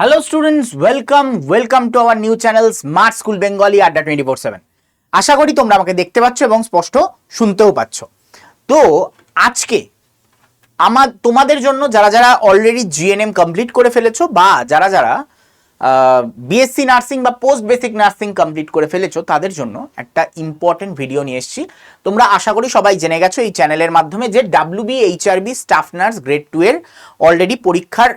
Hello students welcome welcome to our new channel smart school Bengali Adda twenty four seven আশা করি তোমরা আমাকে দেখতে পাচ্ছ এবং স্পষ্ট শুনতেও পাচ্ছ। তো আজকে আমার তোমাদের জন্য যারা যারা অলরেডি জিএনএম কমপ্লিট করে ফেলেছো বা যারা যারা বিএসসি নার্সিং বা পোস্ট বেসিক নার্সিং কমপ্লিট করে ফেলেছো, তাদের জন্য একটা ইম্পর্টেন্ট ভিডিও নিয়ে এসেছি। তোমরা আশা করি সবাই জেনে গেছো, এই চ্যানেলের মাধ্যমে যে WB HRB staff nurse grade two এর অলরেডি পরীক্ষার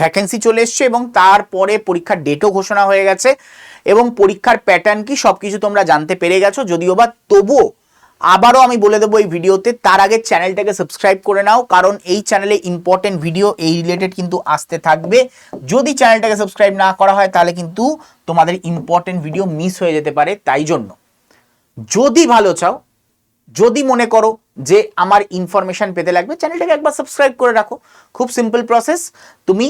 ভ্যাকেন্সি চলে এসছে এবং তারপরে পরীক্ষার ডেটও ঘোষণা হয়ে গেছে এবং পরীক্ষার প্যাটার্ন কি সব কিছু তোমরা জানতে পেরে গেছো, যদিও বা তবুও আবারও আমি বলে দেবো এই ভিডিওতে। তার আগে চ্যানেলটাকে সাবস্ক্রাইব করে নাও, কারণ এই চ্যানেলে ইম্পর্টেন্ট ভিডিও এই রিলেটেড কিন্তু আসতে থাকবে। যদি চ্যানেলটাকে সাবস্ক্রাইব না করা হয়, তাহলে কিন্তু তোমাদের ইম্পর্টেন্ট ভিডিও মিস হয়ে যেতে পারে, তাই জন্য। যদি ভালো চাও, যদি মনে করো যে আমার ইনফরমেশন পেতে লাগবে, চ্যানেলটাকে একবার সাবস্ক্রাইব করে রাখো। খুব সিম্পল প্রসেস তুমি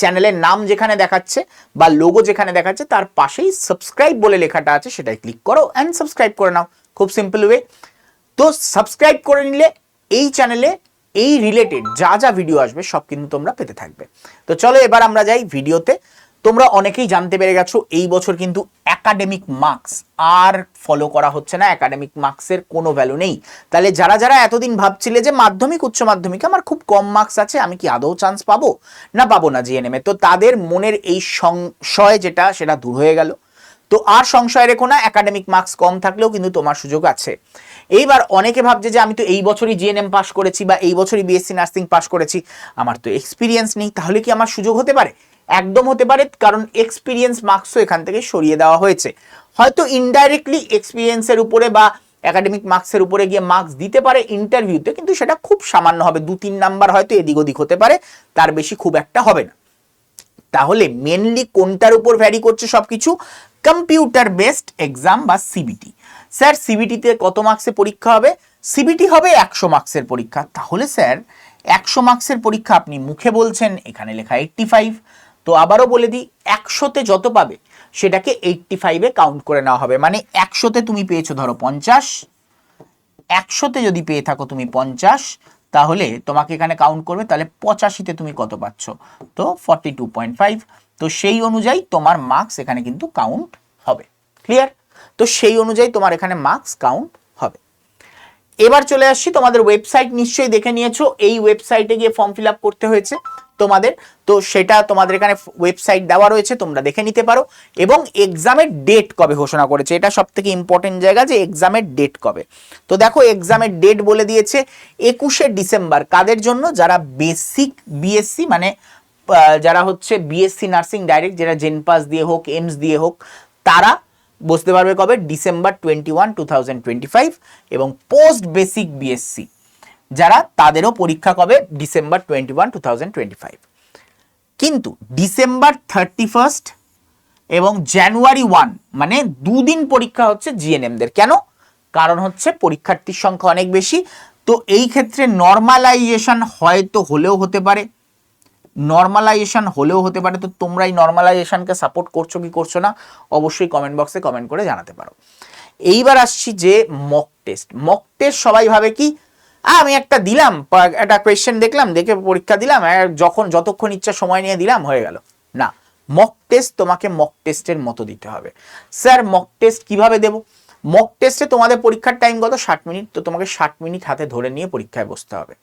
চ্যানেলের নাম যেখানে দেখাচ্ছে বা লোগো যেখানে দেখাচ্ছে, তার পাশেই সাবস্ক্রাইব বলে লেখাটা আছে সেটাই ক্লিক করো অ্যান্ড সাবস্ক্রাইব করে নাও। খুব সিম্পল ওয়ে তো সাবস্ক্রাইব করে নিলে এই চ্যানেলে এই রিলেটেড যা যা ভিডিও আসবে সব কিন্তু তোমরা পেতে থাকবে। তো চলো এবার আমরা যাই ভিডিওতে তোমরা অনেকেই জানতে পেরে গেছো এই বছর কিন্তু একাডেমিক মার্কস আর ফলো করা হচ্ছে না একাডেমিক মার্কসের কোনো ভ্যালু নেই। তাহলে যারা যারা এতদিন ভাবছিলে যে মাধ্যমিক, উচ্চ মাধ্যমিক, আমার খুব কম মার্কস আছে, আমি কি আদৌ চান্স পাবো? না পাবো না জিএনএমে তো তাদের মনের এই সংশয় যেটা, সেটা দূর হয়ে গেল। তো আর সংশয় রেখো না একাডেমিক মার্কস কম থাকলেও কিন্তু তোমার সুযোগ আছে। এইবার অনেকে ভাবছে যে আমি তো এই বছরই জিএনএম পাস করেছি বা এই বছরই বিএসসি নার্সিং পাস করেছি, আমার তো এক্সপিরিয়েন্স নেই, তাহলে কি আমার সুযোগ হতে পারে? একদম হতে পারে, কারণ এক্সপিরিয়েন্স মার্কসও এখান থেকে সরিয়ে দেওয়া হয়েছে। হয়তো ইনডাইরেক্টলি এক্সপিরিয়েন্সের উপরে বা একাডেমিক মার্কসের উপরে গিয়ে মার্কস দিতে পারে ইন্টারভিউতে কিন্তু সেটা খুব সামান্য হবে দু তিন নাম্বার হয়তো এদিক ওদিক হতে পারে, তার বেশি খুব একটা হবে না। তাহলে মেনলি কোনটার উপর ভ্যারি করছে সবকিছু? কম্পিউটার বেসড এক্সাম বা সিবিটি স্যার সিবিটিতে কত মার্কসের পরীক্ষা হবে? সিবিটি হবে একশো মার্কসের পরীক্ষা। তাহলে স্যার, একশো মার্কসের পরীক্ষা আপনি মুখে বলছেন, এখানে লেখা এইট্টি ফাইভ তো আবারও বলে দিই, একশোতে যত পাবে, সেটাকে এইট্টি ফাইভে কাউন্ট করে নেওয়া হবে। মানে একশোতে তুমি পেয়েছ ধরো পঞ্চাশ। একশোতে যদি পেয়ে থাকো তুমি পঞ্চাশ তাহলে তোমাকে এখানে কাউন্ট করবে, তাহলে পঁচাশিতে তুমি কত পাচ্ছ? তো ফর্টি টু পয়েন্ট ফাইভ তো সেই অনুযায়ী তোমার মার্কস এখানে কিন্তু কাউন্ট হবে। ক্লিয়ার তো সেই অনুযায়ী তোমার এখানে মার্কস কাউন্ট হবে। এবার চলে আসছি, তোমাদের ওয়েবসাইট নিশ্চয়ই দেখে নিয়েছো। এই ওয়েবসাইটে গিয়ে ফর্ম ফিল করতে হয়েছে। তোমাদের। তো সেটা তোমাদের এখানে ওয়েবসাইট দেওয়া রয়েছে, তোমরা দেখে নিতে পারো। এবং এক্সামের ডেট কবে ঘোষণা করেছে, এটা সব থেকে ইম্পর্টেন্ট জায়গা যে এক্সামের ডেট কবে। তো দেখো এক্সামের ডেট বলে দিয়েছে একুশে ডিসেম্বর। কাদের জন্য? যারা বেসিক বিএসসি মানে যারা হচ্ছে বিএসসি নার্সিং ডাইরেক্ট যারা জেন পাস দিয়ে হোক এমস দিয়ে হোক, তারা বুঝতে পারবে কবে? December twenty one two twenty five এবং পোস্ট বেসিক বিএসসি যারা তাদেরও পরীক্ষা কবে? December twenty one two thousand twenty five কিন্তু ডিসেম্বর থার্টি ফার্স্ট এবং জানুয়ারি ওয়ান মানে দুদিন পরীক্ষা হচ্ছে জিএনএমদের কেন? কারণ হচ্ছে পরীক্ষার্থীর সংখ্যা অনেক বেশি। তো এই ক্ষেত্রে নর্মালাইজেশন হয়তো হলেও হতে পারে। নর্মালাইজেশন হলেও হতে পারে। তো তোমরা এই নর্মালাইজেশনকে সাপোর্ট করছ কি করছ না, অবশ্যই কমেন্ট বক্সে কমেন্ট করে জানাতে পারো। এইবার আসছি যে মক টেস্ট মক টেস্ট সবাই ভাবে কি? আমি একটা দিলাম। একটা কোয়েশ্চেন দেখলাম, দেখে পরীক্ষা দিলাম যখন, যতক্ষণ ইচ্ছা সময় নিয়ে দিলাম, হয়ে গেল। না মক টেস্ট তোমাকে মক টেস্টের মতো দিতে হবে। স্যার মক টেস্ট কীভাবে দেব? মক টেস্টে তোমাদের পরীক্ষার টাইম কত? ষাট মিনিট। তো তোমাকে ষাট মিনিট হাতে ধরে নিয়ে পরীক্ষায় বসতে হবে।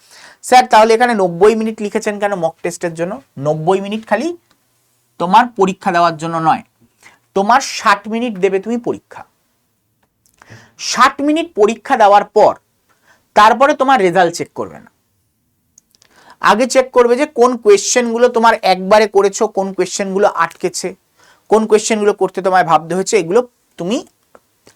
স্যার, তাহলে এখানে নব্বই মিনিট লিখেছেন কেন মক টেস্টের জন্য? নব্বই মিনিট খালি তোমার পরীক্ষা দেওয়ার জন্য নয়। তোমার ষাট মিনিট দেবে তুমি পরীক্ষা। ষাট মিনিট পরীক্ষা দেওয়ার পর তারপরে তোমার রেজাল্ট চেক করবে না। আগে চেক করবে যে কোন কোয়েশ্চেনগুলো তোমার একবারে করেছ, কোন কোয়েশ্চেনগুলো আটকেছে, কোন কোয়েশ্চেনগুলো করতে তোমায় ভাবতে হয়েছে, এগুলো তুমি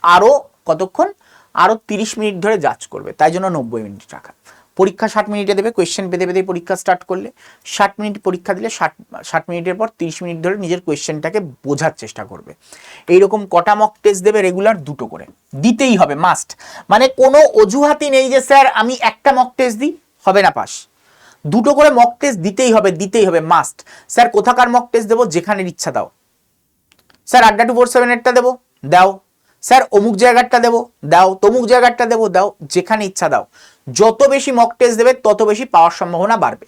আরও কতক্ষণ? আরও তিরিশ মিনিট ধরে যাচ করবে, তাই জন্য নব্বই মিনিট রাখা। পরীক্ষা ষাট মিনিটে দেবে কোয়েশ্চেন পেতে পেতে পরীক্ষা স্টার্ট করলে। ষাট মিনিট পরীক্ষা দিলে ষাট ষাট মিনিটের পর তিরিশ মিনিট ধরে নিজের কোয়েশ্চেনটাকে বোঝার চেষ্টা করবে। এইরকম কটা মক টেস্ট দেবে রেগুলার দুটো করে। দিতেই হবে মাস্ট মানে কোনো অজুহাতই নেই যে, স্যার, আমি একটা মক টেস্ট দিই, হবে না পাস দুটো করে মক টেস্ট দিতেই হবে দিতেই হবে মাস্ট স্যার, কোথাকার মক টেস্ট দেবো? যেখানের ইচ্ছা দাও। স্যার, আড্ডা টু ফোর সেভেনেরটা দেবো, দাও। স্যার, অমুক জায়গাটা দেবো, দাও। তমুক জায়গাটা দেবো, দাও। যেখানে ইচ্ছা দাও। যত বেশি মক টেস্ট দেবে, তত বেশি পাওয়ার সম্ভাবনা বাড়বে।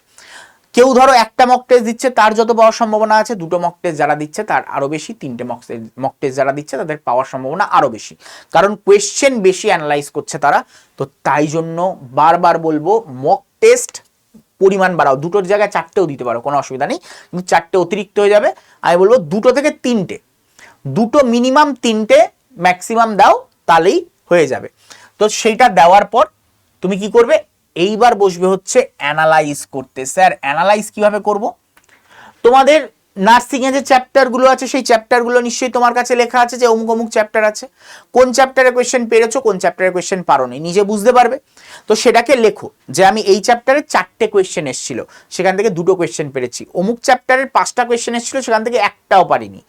কেউ ধরো একটা মক টেস্ট দিচ্ছে, তার যত পাওয়ার সম্ভাবনা আছে, দুটো মক টেস্ট যারা দিচ্ছে, তার আরও বেশি, তিনটে মক মক টেস্ট যারা দিচ্ছে, তাদের পাওয়ার সম্ভাবনা আরও বেশি। কারণ কোয়েশ্চেন বেশি অ্যানালাইজ করছে তারা, তো তাই জন্য বারবার বলব মক টেস্ট পরিমাণ বাড়াও। দুটোর জায়গায় চারটেও দিতে পারো, কোনো অসুবিধা নেই। কিন্তু চারটে অতিরিক্ত হয়ে যাবে। আমি বলব দুটো থেকে তিনটে। দুটো মিনিমাম তিনটে ম্যাক্সিমাম দাও, তাহলেই হয়ে যাবে। তো সেইটা দেওয়ার পর তুমি কি করবে? এইবার বসবে হচ্ছে অ্যানালাইজ করতে। স্যার অ্যানালাইজ কীভাবে করব? তোমাদের নার্সিং এ যে চ্যাপ্টারগুলো আছে, সেই চ্যাপ্টারগুলো নিশ্চয়ই তোমার কাছে লেখা আছে যে অমুক অমুক চ্যাপ্টার আছে। কোন চ্যাপ্টারে কোয়েশ্চেন পেরেছ, কোন চ্যাপ্টারে কোয়েশ্চেন পারোনি? নিজে বুঝতে পারবে? তো সেটাকে লেখো যে আমি এই চ্যাপ্টারে চারটে কোয়েশ্চেন এসেছিল। সেখান থেকে দুটো কোয়েশ্চেন পেরেছি। অমুক চ্যাপ্টারের পাঁচটা কোয়েশ্চেন এসেছিল, সেখান থেকে একটাও পারিনি।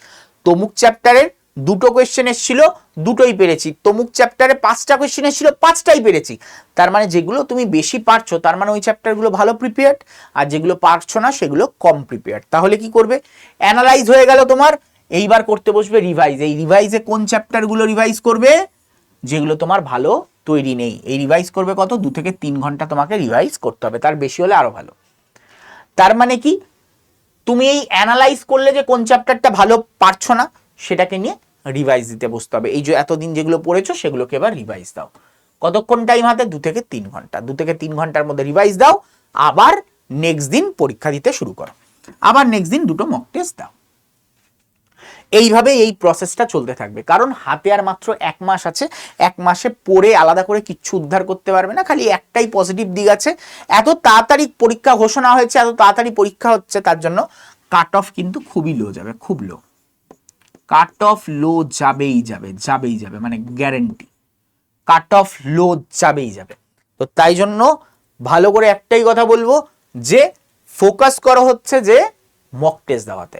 তমুক চ্যাপ্টারের দুটো কোয়েশ্চেন এসেছিল, দুটোই পেরেছি। তমুক চ্যাপ্টারে পাঁচটা কোয়েশ্চেন এসেছিল, পাঁচটাই পেরেছি। তার মানে যেগুলো তুমি বেশি পারছ, তার মানে ওই চ্যাপ্টারগুলো ভালো প্রিপেয়ার্ড আর যেগুলো পারছ না, সেগুলো কম প্রিপেয়ার্ড তাহলে কি করবে? অ্যানালাইজ হয়ে গেল তোমার, এইবার করতে বসবে রিভাইজ এই রিভাইজে কোন চ্যাপ্টারগুলো রিভাইজ করবে? যেগুলো তোমার ভালো তৈরি নেই। এই রিভাইজ করবে কত? দু থেকে তিন ঘণ্টা তোমাকে রিভাইজ করতে হবে, তার বেশি হলে আরও ভালো। তার মানে কি? তুমি এই অ্যানালাইজ করলে যে কোন চ্যাপ্টারটা ভালো পারছ না সেটাকে নিয়ে রিভাইজ দিতে বসতে হবে। এই যে এতদিন যেগুলো পড়েছো, সেগুলোকে এবার রিভাইজ দাও। কতক্ষণ টাইম হাতে? দু থেকে তিন ঘণ্টা। দু থেকে তিন ঘণ্টার মধ্যে রিভাইজ দাও। আবার নেক্সট দিন পরীক্ষা দিতে শুরু করো। আবার নেক্সট দিন দুটো মক টেস্ট দাও। এইভাবে এই প্রসেসটা চলতে থাকবে। কারণ হাতে আর মাত্র এক মাস আছে। এক মাসে পড়ে আলাদা করে কিচ্ছু উদ্ধার করতে পারবে না। খালি একটাই পজিটিভ দিক আছে। এত তাড়াতাড়ি পরীক্ষা ঘোষণা হয়েছে, এত তাড়াতাড়ি পরীক্ষা হচ্ছে, তার জন্য কাট অফ কিন্তু খুবই লো যাবে। খুব লো কাট অফ লো যাবেই যাবে যাবেই যাবে মানে গ্যারেন্টি কাট অফ লো যাবেই যাবে। তো তাই জন্য ভালো করে একটাই কথা বলব যে ফোকাস করা হচ্ছে যে মক টেস্ট দেওয়াতে।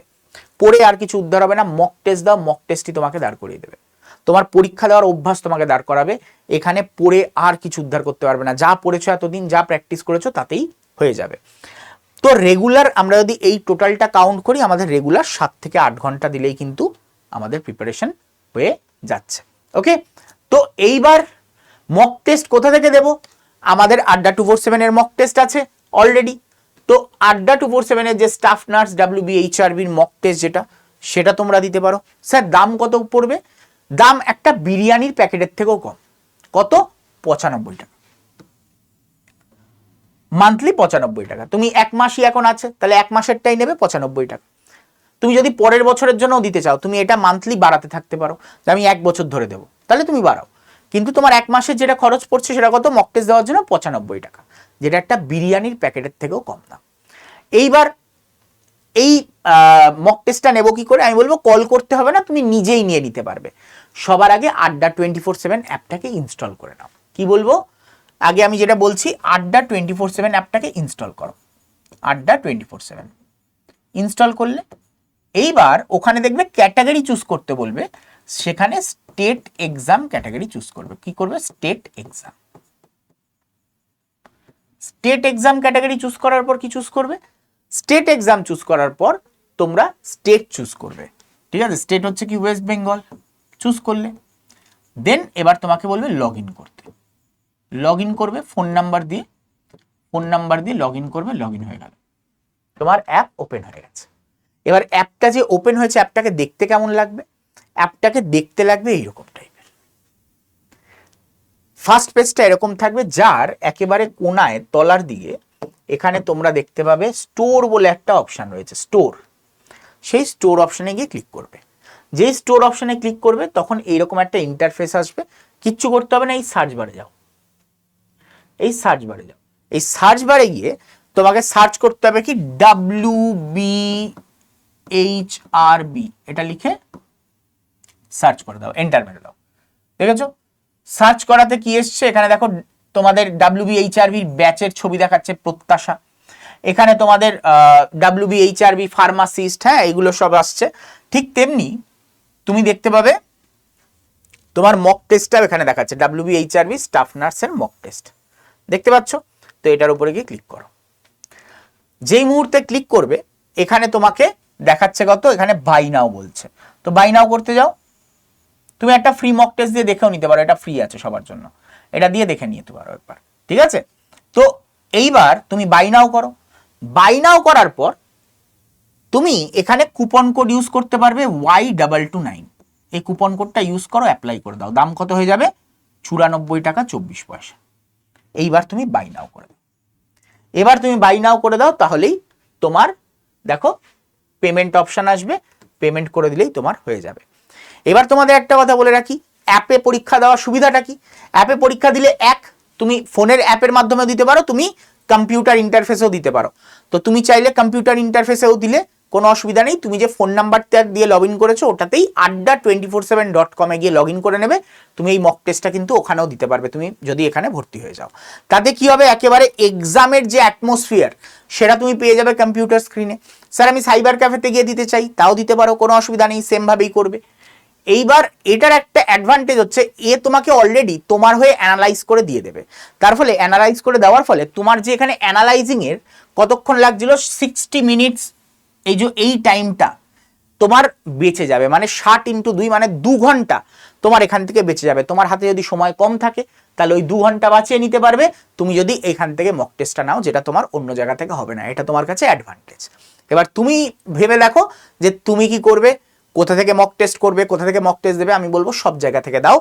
পড়ে আর কিছু উদ্ধার হবে না মক টেস্ট দাও মক টেস্টই তোমাকে দাঁড় করিয়ে দেবে। তোমার পরীক্ষা দেওয়ার অভ্যাস তোমাকে দাঁড় করাবে, এখানে পড়ে আর কিছু উদ্ধার করতে পারবে না। যা পড়েছো এতদিন, যা প্র্যাকটিস করেছ, তাতেই হয়ে যাবে। তো রেগুলার আমরা যদি এই টোটালটা কাউন্ট করি, আমাদের রেগুলার সাত থেকে আট ঘণ্টা দিলেই কিন্তু আমাদের প্রিপারেশন হয়ে যাচ্ছে। ওকে তো এইবার মক টেস্ট কোথা থেকে দেব? আমাদের আড্ডা টু ফোর সেভেনের মক টেস্ট আছে অলরেডি তো আড্ডা টু ফোর সেভেনের যে staff nurse W B mock test যেটা, সেটা তোমরা দিতে পারো। স্যার, দাম কত পড়বে? দাম একটা বিরিয়ানির প্যাকেটের থেকেও কম। কত? পঁচানব্বই টাকা। মান্থলি পঁচানব্বই টাকা। তুমি এক মাসই এখন আছে, তাহলে এক মাসেরটাই নেবে পঁচানব্বই টাকা। তুমি যদি পরের বছরের জন্য দিতে চাও, তুমি এটা মান্থলি বাড়াতে থাকতে পারো, যে আমি এক বছর ধরে দেবো। তাহলে তুমি বাড়াও। কিন্তু তোমার এক মাসের যেটা খরচ পড়ছে সেটা কত? মক দেওয়ার জন্য পঁচানব্বই টাকা, যেটা একটা বিরিয়ানির প্যাকেটের থেকেও কম দাম এইবার এই মক টেস্টটা নেব কি করে? আমি বলব কল করতে হবে না, তুমি নিজেই নিয়ে নিতে পারবে। সবার আগে আড্ডা টোয়েন্টি ফোর সেভেন অ্যাপটাকে ইনস্টল করে নাও। কি বলব? আগে আমি যেটা বলছি, আড্ডা টোয়েন্টি ফোর সেভেন অ্যাপটাকে ইনস্টল করো। Adda twenty four seven install করলে এইবার ওখানে দেখবে ক্যাটাগরি চুজ করতে বলবে, সেখানে স্টেট এক্সাম ক্যাটাগরি চুজ করবে। কি করবে? State exam. State exam category choose করার পর কি চুজ করবে? স্টেট এক্সাম চুজ করার পর তোমরা স্টেট চুজ করবে। ঠিক আছে? স্টেট হচ্ছে কি? ওয়েস্ট বেঙ্গল। চুজ করলে। দেন এবার তোমাকে বলবে লগ করতে। লগ করবে, ফোন নাম্বার দিয়ে, ফোন নাম্বার দিয়ে লগ করবে লগ হয়ে গেল। তোমার অ্যাপ ওপেন হয়ে গেছে। এবার অ্যাপটা যে ওপেন হয়েছে, অ্যাপটাকে দেখতে কেমন লাগবে? অ্যাপটাকে দেখতে লাগবে এইরকম টাইপের ফার্স্ট পেজটা এরকম থাকবে, যার একেবারে কোনায়, তলার দিকে, এখানে তোমরা দেখতে পাবে স্টোর বলে একটা অপশন রয়েছে স্টোর সেই স্টোর অপশানে গিয়ে ক্লিক করবে। যেই স্টোর অপশানে ক্লিক করবে, তখন এইরকম একটা ইন্টারফেস আসবে। কিচ্ছু করতে হবে না, এই সার্চ বারে যাও। এই সার্চ বারে যাও। এই সার্চ বারে গিয়ে তোমাকে সার্চ করতে হবে কি? W B H R B এটা লিখে সার্চ করে দাও এন্টার মেরে দাও। দেখেছ? সার্চ করাতে কি এসছে? এখানে দেখো, তোমাদের ডাব্লিউ বি এইচ আর বির ব্যাচের ছবি দেখাচ্ছে প্রত্যাশা। এখানে তোমাদের W B H R B pharmacist হ্যাঁ এগুলো সব আসছে। ঠিক তেমনি তুমি দেখতে পাবে, তোমার মক টেস্টটাও এখানে দেখাচ্ছে W B H R B staff নার্সের মক টেস্ট দেখতে পাচ্ছ? তো এটার উপরে গিয়ে ক্লিক করো। যেই মুহূর্তে ক্লিক করবে, এখানে তোমাকে দেখাচ্ছে কত? এখানে বাই নাও বলছে। তো বাই নাও করতে যাও। তুমি একটা ফ্রি মক টেস্ট দিয়ে দেখেও নিতে পারো, এটা ফ্রি আছে সবার জন্য। এটা দিয়ে দেখে নিতে পারো একবার, ঠিক আছে? তো এইবার তুমি বাই নাও করো। বাই নাও করার পর তুমি এখানে কুপন কোড ইউজ করতে পারবে ওয়াই ডাবল টু নাইন এই কুপন কোডটা ইউজ করো অ্যাপ্লাই করে দাও। দাম কত হয়ে যাবে? চুরানব্বই টাকা চব্বিশ পয়সা। এইবার তুমি বাই নাও করে এবার তুমি বাই নাও করে দাও, তাহলেই তোমার, দেখো পেমেন্ট অপশান আসবে পেমেন্ট করে দিলেই তোমার হয়ে যাবে। এবার তোমাদের একটা কথা বলে রাখি অ্যাপে পরীক্ষা দেওয়ার সুবিধাটা কি? অ্যাপে পরীক্ষা দিলে এক, তুমি ফোনের অ্যাপের মাধ্যমে দিতে পারো, তুমি কম্পিউটার ইন্টারফেসেও দিতে পারো। তো তুমি চাইলে কম্পিউটার ইন্টারফেসেও দিলে কোনো অসুবিধা নেই। তুমি যে ফোন নাম্বারটা দিয়ে লগ ইন করেছ, ওটাতেই আড্ডা টোয়েন্টি ফোর সেভেন ডট কমে গিয়ে লগ ইন করে নেবে। তুমি এই মক টেস্টটা কিন্তু ওখানেও দিতে পারবে। তুমি যদি এখানে ভর্তি হয়ে যাও। তাতে কি হবে? একেবারে এক্সামের যে অ্যাটমসফিয়ার সেটা তুমি পেয়ে যাবে কম্পিউটার স্ক্রিনে স্যার, আমি সাইবার ক্যাফেতে গিয়ে দিতে চাই, তাও দিতে পারো, কোনো অসুবিধা নেই সেমভাবেই করবে। এইবার এটার একটা অ্যাডভান্টেজ হচ্ছে, এ তোমাকে অলরেডি তোমার হয়ে অ্যানালাইজ করে দিয়ে দেবে। তার ফলে অ্যানালাইজ করে দেওয়ার ফলে তোমার যে এখানে অ্যানালাইজিংয়ের কতক্ষণ লাগছিল? সিক্সটি মিনিটস এই যে এই টাইমটা তোমার বেঁচে যাবে মানে ষাট ইন্টু দুই মানে দু ঘণ্টা তোমার এখান থেকে বেঁচে যাবে। তোমার হাতে যদি সময় কম থাকে, তাহলে ওই দু ঘণ্টা বাঁচিয়ে নিতে পারবে। তুমি যদি এখান থেকে মক টেস্টটা নাও, যেটা তোমার অন্য জায়গা থেকে হবে না, এটা তোমার কাছে অ্যাডভান্টেজ এবার তুমি ভেবে দেখো যে তুমি কি করবে, কোথা থেকে মক টেস্ট করবে, কোথা থেকে মক টেস্ট দেবে, আমি বলব সব জায়গা থেকে দাও।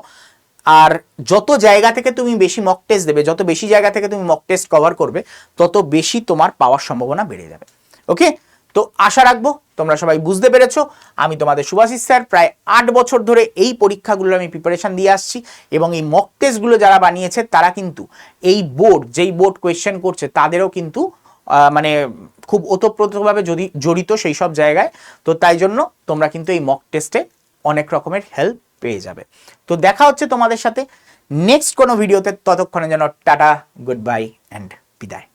আর যত জায়গা থেকে তুমি বেশি মক টেস্ট দেবে, যত বেশি জায়গা থেকে তুমি মক টেস্ট কভার করবে, তত বেশি তোমার পাওয়ার সম্ভাবনা বেড়ে যাবে। ওকে তো আশা রাখব তোমরা সবাই বুঝতে পেরেছ। আমি তোমাদের সুভাষিস স্যার, প্রায় আট বছর ধরে এই পরীক্ষাগুলোর আমি প্রিপারেশন দিয়ে আসছি এবং এই মক টেস্টগুলো যারা বানিয়েছে তারা কিন্তু এই বোর্ড যেই বোর্ড কোয়েশ্চেন করছে তাদেরও কিন্তু মানে খুব ওতপ্রোতভাবে যদি জড়িত সেই সব জায়গায়। তো তাই জন্য তোমরা কিন্তু এই মক টেস্টে অনেক রকমের হেল্প পেয়ে যাবে। তো দেখা হচ্ছে তোমাদের সাথে নেক্সট কোনো ভিডিওতে ততক্ষণে যেন টাটা গুড বাই অ্যান্ড বিদায়।